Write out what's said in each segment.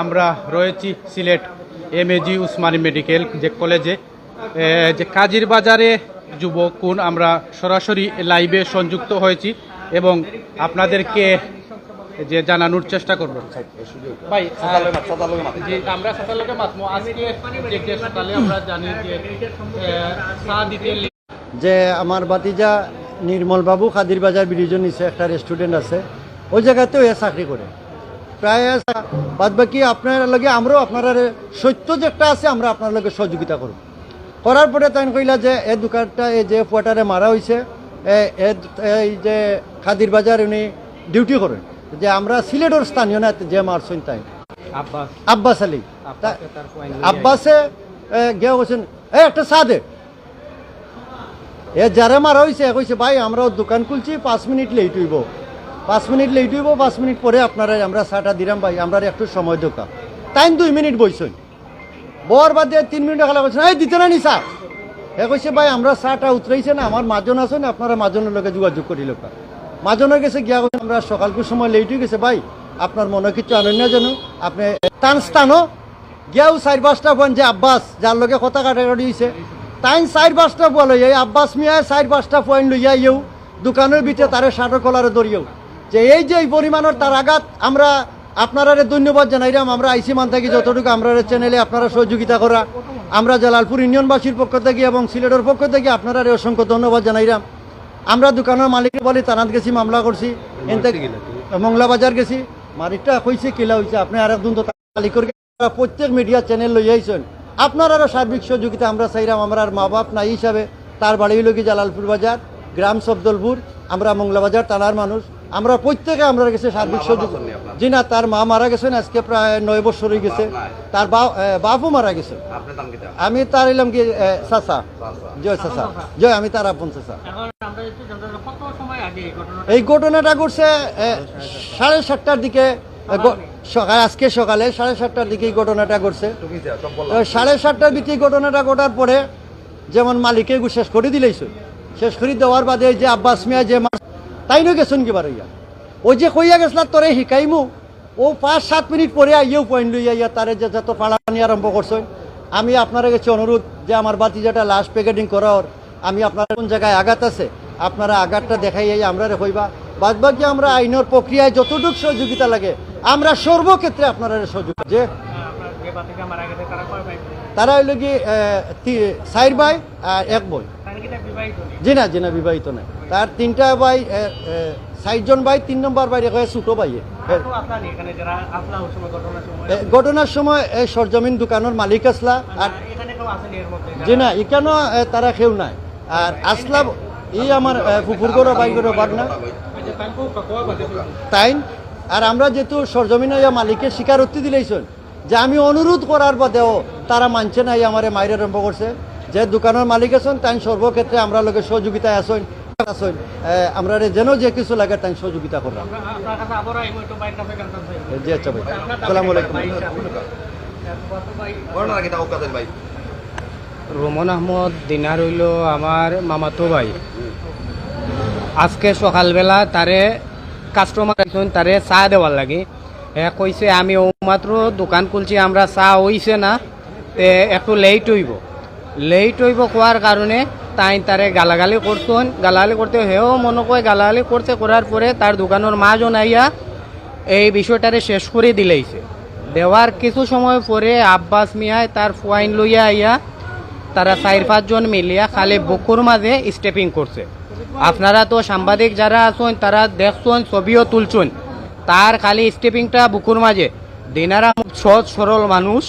আমরা রয়েছি Sylhet M AG Osmani medical যে কলেজে। যে কাজীর বাজারে যুব কোন আমরা সরাসরি লাইভে সংযুক্ত হয়েছি এবং আপনাদেরকে যে জানানোর চেষ্টা করব। ভাই আমরা আজকে যে সকালে আমরা জানি যে আমার বাতিজা নির্মল বাবু খাদির বাজার ব্রিজের নিচে একটা রেস্টুরেন্ট আছে, ওই জায়গাতেও এ চাকরি করে। প্রায় বাদ বাকি আপনার লগে আমরাও আপনার সত্য যে একটা আছে আমরা আপনার লগে সহযোগিতা করব। করার পরে তাই কইলা যে এই দোকানটা এই যে কোয়ার্টারে মারা হয়েছে এই যে খাদির বাজার উনি ডিউটি করেন। যে আমরা সিলেটের স্থানীয় না যে মারছেন তাই। আব্বাস। আলী। আব্বাসে গিয়া বলছেন এ একটা চা দে এ যারা মারা হয়েছে কইছে ভাই আমরা দোকান খুলছি পাঁচ মিনিট লেট হইব। পাঁচ মিনিট লেট হইব, পাঁচ মিনিট পরে আপনারা আমরা চাটা দিলাম ভাই আমরা একটু সময় দোকান টাইম দুই মিনিট বইছেন বর বাদে তিন মিনিট খেলা বলছেন এই, দিতে না নি চা? এ কইছে, ভাই, আমরা চাটা উতরাইছে না, আমার মাজন আছেন আপনারা মাজনের লগে যোগাযোগ করি লোক। মাজনের গেছে, গিয়া আমরা সকালকুর সময় লেট হয়ে গেছে ভাই, আপনার মনে কিছু আনন্দ জানো আপনি টান স্থানও। গিয়াও চার পাঁচটা বোন যে আব্বাস, যার লগে কথা কাটাকাটি হয়েছে তাই চার পাঁচটা বলে এই আব্বাস মিয়ায় চার পাঁচটা পয়েন্ট লইয়া ইয়েও দোকানের ভিতরে তারে শার্টের কলারে দরিয়েও যে এই যে পরিমাণের তার আঘাত আমরা আপনারা ধন্যবাদ জানাইলাম আমরা আইসি মান থাকি যতটুকু আমরা চ্যানেলে আপনারা সহযোগিতা করা। আমরা জালালপুর ইউনিয়নবাসীর পক্ষ থেকে এবং সিলেটের পক্ষ থেকে আপনারা অসংখ্য ধন্যবাদ জানাইলাম আমরা দোকানের মালিক বলি তানাত গেছি মামলা করছি। এনতে মংলা বাজার গেছি। মালিকটা কইছে কিলা হয়েছে আপনি আর একদিন তো মালিকের প্রত্যেক মিডিয়া চ্যানেল লই আইছেন আপনার আরও সার্বিক সহযোগিতা আমরা চাইলাম আমরা আর মা বাপ নাই হিসাবে। তার বাড়ি হইল কি জালালপুর বাজার। গ্রাম সবদলপুর আমরা মংলা বাজার তানার মানুষ। আমরা প্রত্যেকে আমরা গেছে সার্বিক সহযোগিতা জি না তার মা মারা গেছেন আজকে প্রায় নয় বছর হয়ে গেছে তার বা- এ, বাপও মারা গেছে। আমি তার এলাম কি চাচা। জয় চাচা। জয় আমি তার আপন চাচা। এখন আমরা একটু জানতে চাই, কত সময় আগে এই ঘটনা ঘটনাটা ঘটছে সাড়ে সাতটার দিকে। সকাল আজকে সকালে সাড়ে সাতটার দিকে এই ঘটনাটা ঘটছে। সাড়ে সাতটার দিকে এই ঘটনাটা ঘটার পরে যেমন মালিকে শেষ করে দিলেইছে। শেষ করে দেওয়ার বাদে যে আব্বাস মিয়া যে মার তাই নয় গেছেন কি বারইয়া ওই যে কইয়া গেছিল, তোরে শিকাইমু। ও পাঁচ, সাত মিনিট পরে আইয়েও পয়েন্ট লইয়া ইয়া তারে যে যত পালানি আরম্ভ করছেন আমি আপনার কাছে অনুরোধ যে আমার বাতিজাটা লাস্ট প্যাকেটিং করার। আমি আপনার কোন জায়গায় আঘাত আছে, আপনারা আঘাতটা দেখাই আমরা কইবা। বাদ বাকি আমরা আইনের প্রক্রিয়ায় যতটুকু সহযোগিতা লাগে, আমরা সর্বক্ষেত্রে আপনারা সহযোগিতা যে তারা হইল কি সাইড ভাই এক বই জি না জি না বিবাহিত নাই। তার তিনটা ভাই ষাটজন ভাই তিন নম্বর ভাই রেখে ছোটো ভাই। তো আপনার এখানে যারা আসলা ওই সময় ঘটনার সময়? এই সরজমিন দোকানের মালিক আসলা। আর জি না এখানেও তারা কেউ নাই। আর আসলা এই আমার করো ভাই করো বাগনা তাইন? আর আমরা যেহেতু সরজমিন মালিকের স্বীকারোক্তি দিলেইছেন যে আমি অনুরোধ করার বাদেও তারা মানছে না এই আমারে মাইরে আরম্ভ করছে। যে দোকানের মালিক আছেন, তাই সর্বক্ষেত্রে আমরা লোকের সহযোগিতায় আসেন আসেন আমরা যেন যে কিছু লাগে তাই সহযোগিতা করলাম। জি আচ্ছা ভাই। আসসালামু আলাইকুম। রোমন আহমদ, দিনার হইল আমার মামাতো ভাই। আজকে সকালবেলা তারে কাস্টমার আইসন তারে চা দেওয়ার লাগে। এ কইছে, আমি মাত্র দোকান খুলছি, আমরা চা হইছে না, তে একটু লেট হইব। লেট হইব কোয়ার কারণে তাই তারে গালাগালি করছেন গালাগালি করতে হেও মনে করে গালাগালি করছে করার পরে তার দোকানের মাজন আইয়া এই বিষয়টারে শেষ করে দিলেইছে। দেওয়ার কিছু সময় পরে আব্বাস মিয়ায় তার ফুয়াইন লইয়া আইয়া তারা চার পাঁচজন মিলিয়া খালি বুকুর মাঝে স্টেপিং করছে আপনারা তো সাংবাদিক যারা আছেন তারা দেখছেন, ছবিও তুলছেন। তার খালি স্টেপিংটা বুকুর মাঝে দিনারা সহজ সরল মানুষ।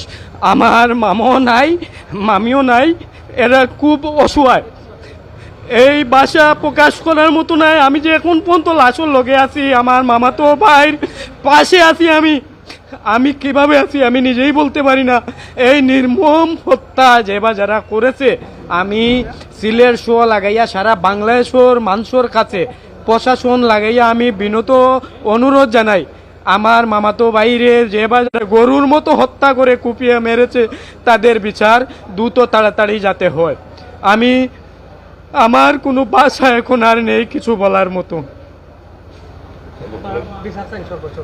আমার মামাও নাই, মামিও নাই, এরা খুব অসহায়। এই ভাষা প্রকাশ করার মতো নাই, আমি যে এখন পর্যন্ত লাশর লগে আছি, আমার মামা তো ভাইয়ের পাশে আছি আমি। আমি কীভাবে আছি, আমি নিজেই বলতে পারি না। এই নির্মম হত্যা যে বা যারা করেছে, আমি সিলের শো লাগাইয়া সারা বাংলাদেশের মানুষের কাছে প্রশাসন লাগাইয়া আমি বিনত অনুরোধ জানাই। আমার মামাতো বাইরে যে গরুর মতো হত্যা করে কুপিয়ে মেরেছে তাদের বিচার দ্রুত তাড়াতাড়ি যাতে হয়। আমি আমার কোনো ভাষা এখন আর নেই কিছু বলার মতো।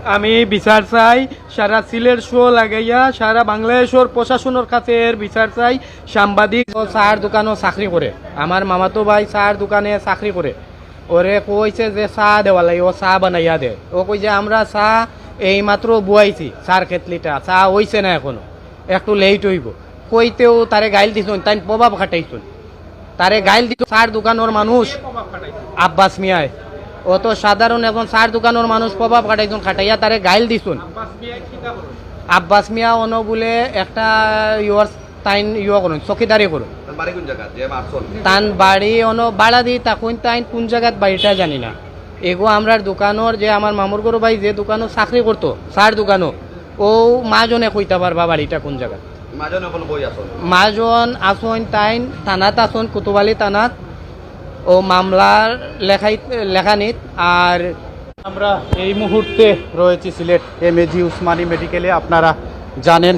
আমি বিচার চাই সারা সিলেট শো লাগাইয়া সারা বাংলাদেশের প্রশাসনের কাছে এর বিচার চাই সাংবাদিক ও চার দোকানও চাকরি করে। আমার মামাতো ভাই চার দোকানে চাকরি করে। ওরে কইছে যে চা দেওয়া লাগে, ও চা বানাইয়া দে। ও কই যে আমরা চা এই মাত্র বুয়াইছি, চার খেতলিটা চা হইছে না এখনও, একটু লেট হইব। কইতেও তারে গাইল দিছুন তাই প্রভাব খাটাইছুন। তারে গাইল দিত চার দোকানের মানুষ, আব্বাস মিয়ায় ও তো সাধারণ এখন চার দোকানের মানুষ প্রভাব খাটাইছুন, খাটাইয়া তারে গাইল দিছুন। আব্বাস মিয়া অন বলে একটা ইয়র তাইন ইয় করুন, চকিদারি করুন। বাড়ি কোন জায়গা যে মারছল তান বাড়ি অন বাড়া দি তখন তাইন কোন জায়গাত বাড়িটা জানি না। এগো আমরার দোকানোর যে আমার মামুর গরু ভাই যে দোকানও চাকরি করতো সার দোকানও ও মাজনে কইতে পারবা বাড়িটা কোন এখন মাজন আসন তাইন থানাত আসন কুতুবালি থানাত ও মামলার লেখাই লেখানিত আর আমরা এই মুহূর্তে রয়েছি সিলেট এম এজি উসমানী মেডিকেলে। আপনারা জানেন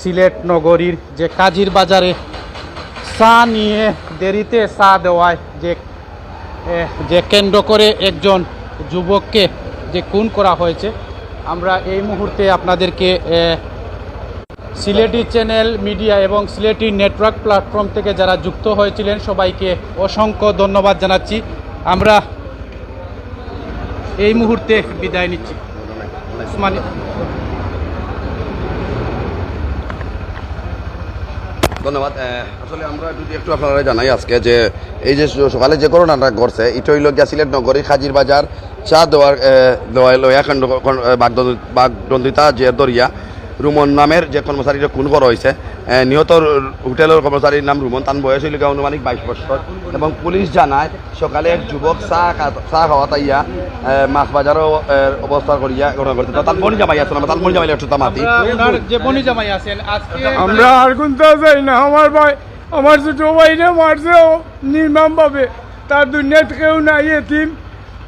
সিলেট নগরীর যে কাজীর বাজারে চা নিয়ে দেরিতে চা দেওয়ায় যে যে কেন্দ্র করে একজন যুবককে যে খুন করা হয়েছে। আমরা এই মুহূর্তে আপনাদেরকে সিলেটি চ্যানেল মিডিয়া এবং সিলেটি নেটওয়ার্ক প্ল্যাটফর্ম থেকে যারা যুক্ত হয়েছিলেন সবাইকে অসংখ্য ধন্যবাদ জানাচ্ছি। আমরা এই মুহূর্তে বিদায় নিচ্ছি। উসমানী ধন্যবাদ। আসলে আমরা যদি একটু আপনারা জানাই আজকে যে এই যে সকালে যে করোনাটা ঘটছে এটা হইল গিয়া সিলেট নগরী খাজির বাজার চা দেওয়ার এ, দেওয়া লয়া খণ্ড বাগদন্দিতা যে দরিয়া রুমন নামের যে কর্মচারীরা খুন করা হয়েছে নিহত হোটেলের কর্মচারীর নাম রুমন তান বয়স হইল গিয়া অনুমানিক বাইশ বছর এবং পুলিশ জানায় সকালে এক যুবক চা চা খাওয়া তাইয়া মাছ বাজারও অবস্থা করিয়া ঘটনা করতে তার মনি জামাই আছে না তার মনি জামাই একটু তামাতি আমরা ওনার যে বনি জামাই আছেন আজকে আমরা আর কোনটা চাই না আমার ভাই আমার ছোট ভাইরে মারছে ও নির্মম ভাবে তার দুনিয়াত কেউ নাই এতিম।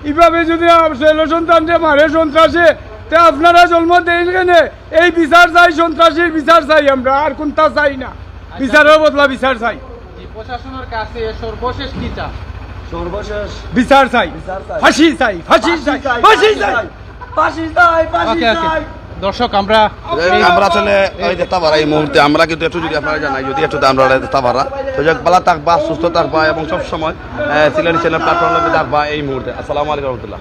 এইভাবে যদি ছেলে সন্তানকে মারে সন্ত্রাসে তা আপনারা জন্ম দেন কেনে এই বিচার চাই সন্ত্রাসীর বিচার চাই আমরা আর কোনটা চাই না। বিচারের বদলা বিচার চাই। প্রশাসনের কাছে সর্বশেষ কি বিচার চাই। ফাঁসি চাই ফাঁসি চাই ফাঁসি চাই। ওকে ওকে। দর্শক আমরা এই আমরা আসলে ওই দেখতে পারা এই মুহূর্তে আমরা কিন্তু একটু যদি আপনারা জানাই যদি একটু আমরা দেখতে পারা তো যাক ভালো থাকবা সুস্থ থাকবা এবং সব সময় সিলেটি চ্যানেল প্ল্যাটফর্মে থাকবা এই মুহূর্তে। আসসালামু আলাইকুম রহমতুল্লাহ।